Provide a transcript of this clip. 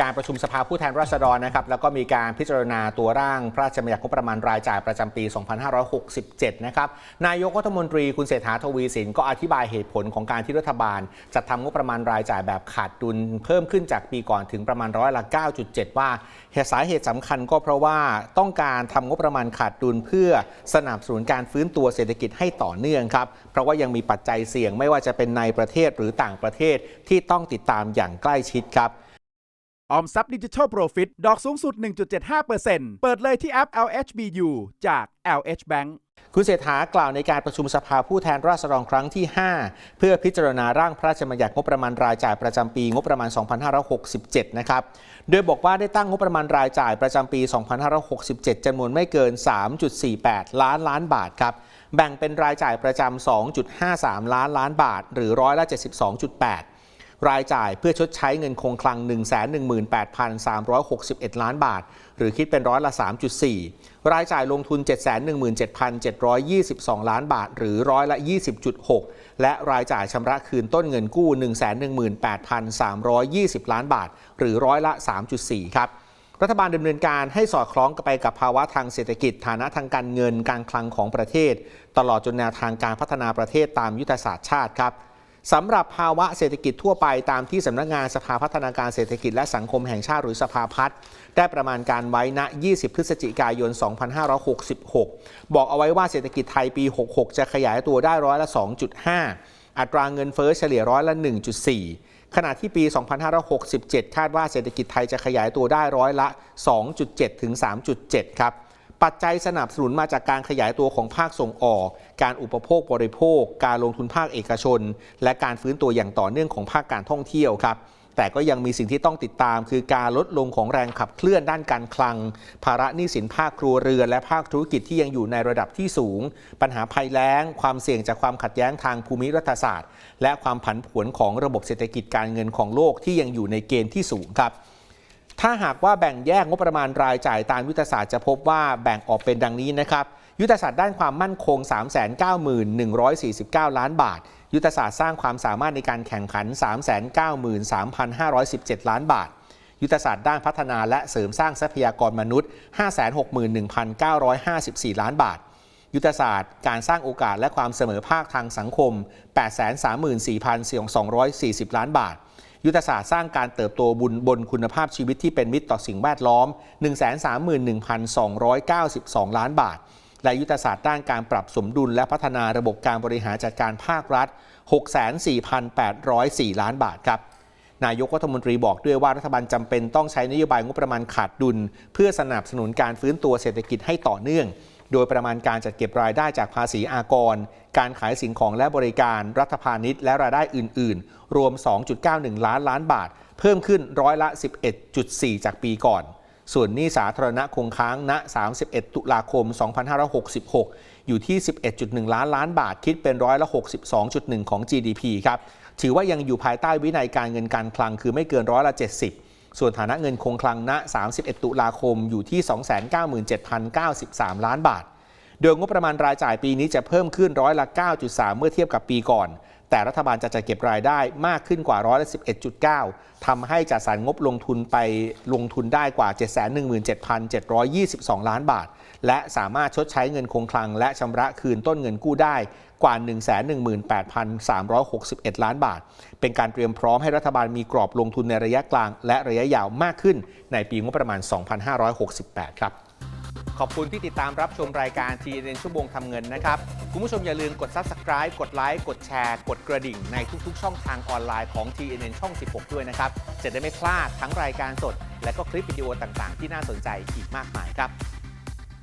การประชุมสภาผู้แทนราษฎรนะครับแล้วก็มีการพิจารณาตัวร่างพระราชบัญญัติงบประมาณรายจ่ายประจำปี 2567 นะครับนายกรัฐมนตรีคุณเศรษฐาทวีสินก็อธิบายเหตุผลของการที่รัฐบาล จัดทำงบประมาณรายจ่ายแบบขาดดุลเพิ่มขึ้นจากปีก่อนถึงประมาณร้อยละ 9.7 ว่าเหตุสาเหตุสำคัญก็เพราะว่าต้องการทำงบประมาณขาดดุลเพื่อสนับสนุนการฟื้นตัวเศรษฐกิจให้ต่อเนื่องครับเพราะว่ายังมีปัจจัยเสี่ยงไม่ว่าจะเป็นในประเทศหรือต่างประเทศที่ต้องติดตามอย่างใกล้ชิดครับ ออมทรัพย์ดิจิทัลโปรฟิตดอกสูงสุด 1.75%เปิดเลยที่แอป LHBU จาก LH Bank คุณเศรษฐากล่าวในการประชุมสภาผู้แทนราษฎรครั้งที่ 5 เพื่อพิจารณาร่างพระราชบัญญัติงบประมาณรายจ่ายประจำปีงบประมาณ 2567 นะครับ โดยบอกว่าได้ตั้งงบประมาณรายจ่ายประจำปี 2567 จำนวนไม่เกิน 3.48 ล้านล้านบาทครับ แบ่งเป็นรายจ่ายประจำ 2.53 ล้านล้านบาท หรือร้อยละ 72.8 รายจ่ายเพื่อชดใช้เงินคงคลัง 118,361 ล้านบาท หรือคิดเป็นร้อยละ 3.4 รายจ่ายลงทุน 717,722 ล้านบาท หรือร้อยละ 20.6 และรายจ่ายชำระคืนต้นเงินกู้ 118,320 ล้านบาท หรือร้อยละ 3.4 ครับรัฐบาลดำเนินการให้สอดคล้องกับไปกับภาวะทางเศรษฐกิจ ฐานะทางการเงินการคลังของประเทศ ตลอดจนแนวทางการพัฒนาประเทศตามยุทธศาสตร์ชาติครับ สำหรับภาวะเศรษฐกิจทั่วไปตามที่สำนักงานสภาพัฒนาการเศรษฐกิจและสังคมแห่งชาติหรือสภาพัฒน์ได้ประมาณการไว้ณ 20 พฤศจิกายน 2566 บอกเอาไว้ว่าเศรษฐกิจไทยปี 66 จะขยายตัวได้ร้อยละ 2.5 อัตราเงินเฟ้อเฉลี่ยร้อยละ 1.4 ขณะที่ปี 2567 คาดว่าเศรษฐกิจไทยจะขยายตัวได้ร้อยละ 2.7 ถึง 3.7 ครับ ปัจจัยสนับสนุนมาจากการขยายตัวของภาคส่งออก การอุปโภคบริโภค การลงทุนภาคเอกชน และการฟื้นตัวอย่างต่อเนื่องของภาคการท่องเที่ยวครับแต่ก็ยังมีสิ่งที่ต้องติดตาม คือการลดลงของแรงขับเคลื่อนด้านการคลัง ภาระหนี้สินภาคครัวเรือน และภาคธุรกิจที่ยังอยู่ในระดับที่สูง ปัญหาภัยแล้ง ความเสี่ยงจากความขัดแย้งทางภูมิรัฐศาสตร์ และความผันผวนของระบบเศรษฐกิจการเงินของโลกที่ยังอยู่ในเกณฑ์ที่สูงครับ ถ้าหากว่าแบ่งแยกงบประมาณรายจ่ายตามยุทธศาสตร์จะพบว่าแบ่งออกเป็นดังนี้นะครับ ยุทธศาสตร์ด้านความมั่นคง 391,149 ล้านบาท ยุทธศาสตร์สร้างความสามารถในการแข่งขัน 393,517 ล้านบาท ยุทธศาสตร์ด้านพัฒนาและเสริมสร้างทรัพยากรมนุษย์ 561,954 ล้านบาท ยุทธศาสตร์การสร้างโอกาสและความเสมอภาคทางสังคม 834,240 ล้านบาท ยุทธศาสตร์สร้างการเติบโตบุญบนคุณภาพชีวิตที่เป็นมิตรต่อสิ่งแวดล้อม 131,292 ล้านบาท และยุทธศาสตร์ด้านการปรับสมดุลและพัฒนาระบบการบริหารจัดการภาครัฐ 64,804 ล้านบาทครับนายกรัฐมนตรีบอกด้วยว่ารัฐบาลจำเป็นต้องใช้นโยบายงบประมาณขาดดุล เพื่อสนับสนุนการฟื้นตัวเศรษฐกิจให้ต่อเนื่อง โดยประมาณการจัดเก็บรายได้จากภาษีอากร การขายสิ่งของและบริการรัฐพาณิชย์และรายได้อื่น ๆ รวม 2.91 ล้านล้านบาท เพิ่มขึ้นร้อยละ 11.4 จากปีก่อน ส่วนหนี้สาธารณะคงค้างณ 31 ตุลาคม 2566 อยู่ที่ 11.1 ล้านล้านบาทคิดเป็นร้อยละ 62.1 ของ GDP ครับถือว่ายังอยู่ภายใต้วินัยการเงินการคลังคือไม่เกินร้อยละ 70 ส่วนฐานะเงินคงคลังณ 31 ตุลาคมอยู่ที่ 297,093 ล้านบาท โดยงบประมาณรายจ่ายปีนี้จะเพิ่มขึ้นร้อยละ 9.3 เมื่อเทียบกับปีก่อน แต่รัฐบาลจะจัดเก็บรายได้มากขึ้นกว่าร้อยละ 11.9 ทำให้จัดสรรงบลงทุนไปลงทุนได้กว่า 717,722 ล้านบาท และสามารถชดใช้เงินคงคลัง และชำระคืนต้นเงินกู้ได้กว่า 118,361 ล้านบาท เป็นการเตรียมพร้อมให้รัฐบาลมีกรอบลงทุนในระยะกลาง และระยะยาวมากขึ้นในปีงบประมาณ 2568 ครับ ขอบคุณที่ติดตามรับชมรายการ TNN ชั่วโมงทำเงินนะครับ คุณผู้ชมอย่าลืมกด Subscribe กดไลค์กดแชร์ กดกระดิ่งในทุกๆ ช่องทางออนไลน์ของ TNN ช่อง 16 ด้วยนะครับ จะได้ไม่พลาดทั้งรายการสด และก็คลิปวิดีโอต่างๆ ที่น่าสนใจอีกมากมายครับ